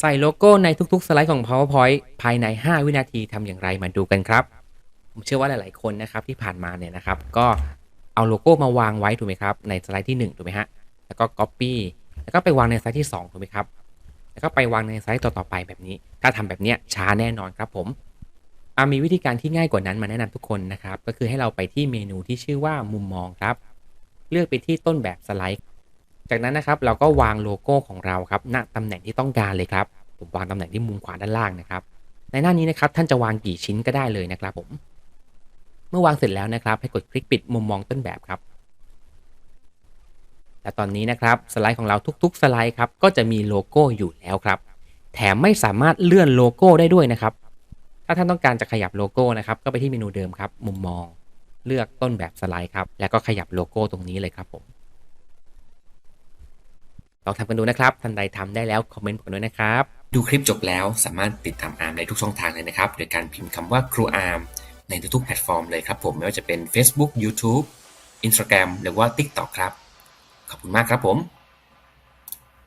ใส่โลโก้ในทุก ๆ สไลด์ของ PowerPoint ภายใน 5 วินาทีทำอย่างไรมาดูกันครับ ผมเชื่อว่าหลาย ๆ คนนะครับที่ผ่านมาเนี่ยนะครับ ก็เอาโลโก้มาวางไว้ถูกไหมครับ ในสไลด์ที่ 1 ถูกไหมฮะ แล้วก็ Copy แล้วก็ไปวางในสไลด์ที่ 2 ถูกไหมครับ แล้วก็ไปวางในสไลด์ต่อ ๆ ไปแบบนี้ ถ้าทำแบบเนี้ยช้าแน่นอนครับผมมีวิธีการที่ง่ายกว่านั้นมาแนะนำทุกคนนะครับ ก็คือให้เราไปที่เมนูที่ชื่อว่ามุมมองครับ เลือกไปที่ต้นแบบสไลด์ จากนั้นนะครับเราก็วางโลโก้ของเราครับณตำแหน่งที่ต้องการเลยครับผมวางตำแหน่งที่มุมขวาด้านล่างนะครับ ในหน้านี้นะครับท่านจะวางกี่ชิ้นก็ได้เลยนะครับผม เมื่อวางเสร็จแล้วนะครับ ให้กดคลิกปิดมุมมองต้นแบบครับและตอนนี้นะครับสไลด์ของเราทุกๆ สไลด์ครับก็จะมีโลโก้อยู่แล้วครับ แถมไม่สามารถเลื่อนโลโก้ได้ด้วยนะครับ ถ้าท่านต้องการจะขยับโลโก้นะครับ ก็ไปที่เมนูเดิมครับ มุมมอง เลือกต้นแบบสไลด์ครับแล้วก็ขยับโลโก้ตรงนี้เลยครับผม ลองทำกันดูนะครับท่านใดทำได้แล้วคอมเมนต์บอกด้วยนะครับ ดูคลิปจบแล้วสามารถติดตามอาร์มในทุกช่องทางเลยนะครับโดยการพิมพ์คำว่าครูอาร์มในทุกๆแพลตฟอร์มเลยครับผมไม่ว่าจะเป็น Facebook YouTube Instagram หรือว่า TikTok ครับ ขอบคุณมากครับผม